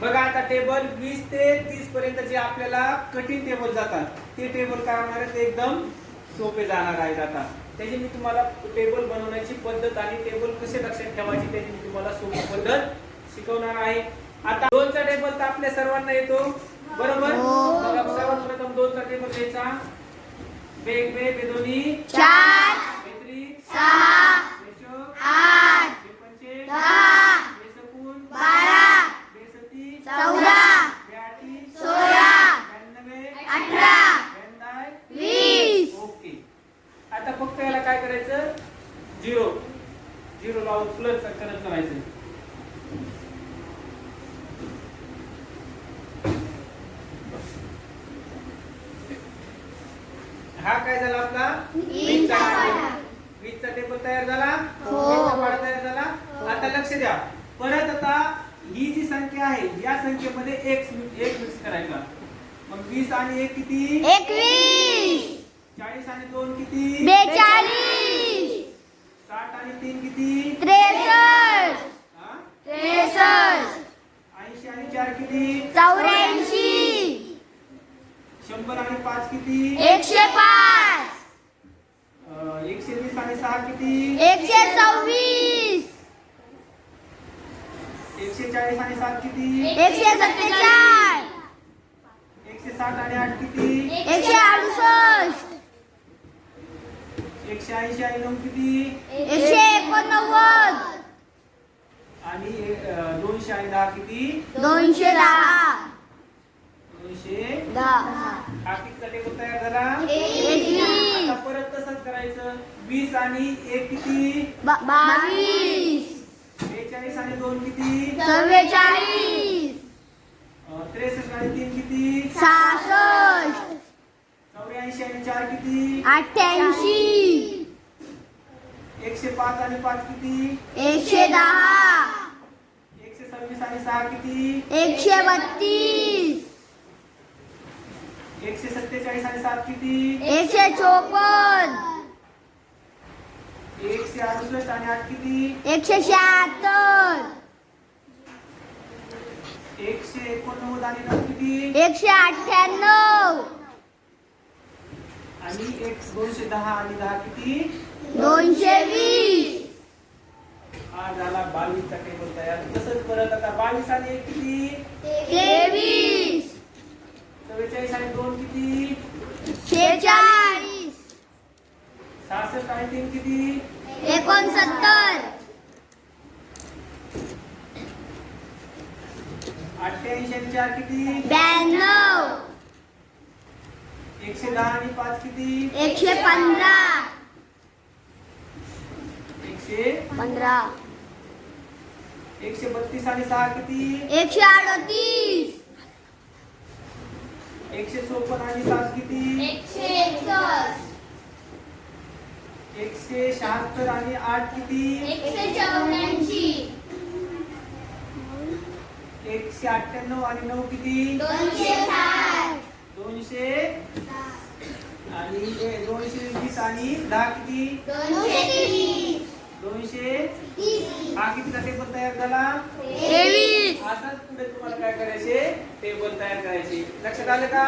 बघा आता टेबल वीस ते तीस पर्यंत जे आपल्याला कठीण टेबल जातात ते टेबल काय होणार आहे? ते एकदम सोपे जाणार आहेत आता. त्याची मी तुम्हाला टेबल बनवण्याची पद्धत आणि टेबल कसे लक्षात ठेवायची त्याची मी तुम्हाला सोपी पद्धत शिकवणार आहे. आता दोनचा टेबल तर आपल्या सर्वांना येतो. बरोबर? बघा, सर्वात प्रथम दोनचा टेबल घ्यायचा. वेग वेग बेदोनी अठरा वीस. ओके. आता फक्त याला काय करायचं? झिरो. झिरो लावून प्लस करत चालायचं हा काय झाला आपला? वीसचा. वीसचा टेबल तयार झाला? हो. पाढा तयार झाला? आता लक्ष द्या. परत आता ही जी संख्या आहे या संख्येमध्ये एक एक मिक्स करायचा. मग वीस आणि एक किती? एकवीस. चाळीस आणि दोन किती? बेचाळीस. साठ आणि तीन किती? त्रेसष्ट. हा? त्रेसष्ट. ऐंशी आणि चार किती? चौऱ्याऐंशी. शंभर आणि पाच किती? एकशे पाच. अं, एकशे वीस आणि सहा किती? एकशे सव्वीस. एकशे चाळीस आणि सात किती? एकशे सत्तेचाळीस. एकशे साठ आणि आठ किती? एकशे अडुसष्ट. एकशे ऐंशी आणि नऊ किती? एकशे एकोणनव्वद. आणि दोनशे आणि दहा किती? दोनशे दहा. दोनशे दहा. हा कितीचा टेबल तयार झाला परत तसंच करायचं? वीस आणि एक किती? बावीस. बेचाळीस आणि दोन किती? चव्वेचाळीस. त्रेसष्ट आणि तीन किती? आणि चार किती? अठ्ठ्याऐंशी. एकशे पाच आणि पाच किती? एकशे दहा. एकशे सव्वीस आणि सहा किती? एकशे बत्तीस. एकशे सत्तेचाळीस आणि सात किती? एकशे चोपन्न. एकशे अडुसष्ट आणि आठ किती? एकशे शहात्तर. एकशे एकोणनव्वद आणि नऊ किती? एकशे अठ्ठ्याण्णव. आणि एक दोनशे दहा आणि दहा किती? दोनशे वीस. हा झाला. बावीसचा टेबल तयार. तसंच परत आता बावीस आणि एक किती? तेवीस. चव्वेचाळीस आणि दोन किती? शेचाळीस सहासष्ट आणि तीन किती? एकोणसत्तर. अठ्ठ्याऐंशी आणि चार किती? ब्याण्णव. एकशे दहा आणि पाच किती एकशे पंधरा एकशे पंधरा एकशे बत्तीस आणि सहा किती एकशे अडतीस एकशे चोपन्न आणि सात किती एकशे एकसष्ट एकशे शहात्तर आणि आठ किती एकशे चौऱ्याऐंशी एकशे अठ्ठ्याण्णव आणि नऊ किती दोनशे दोनशे आणि दोनशे वीस आणि दहा किती? दोनशे हा कितीचा टेबल तयार झाला? तेवीस. पुढे तुम्हाला काय करायचे? टेबल तयार करायचे. लक्षात आलं का?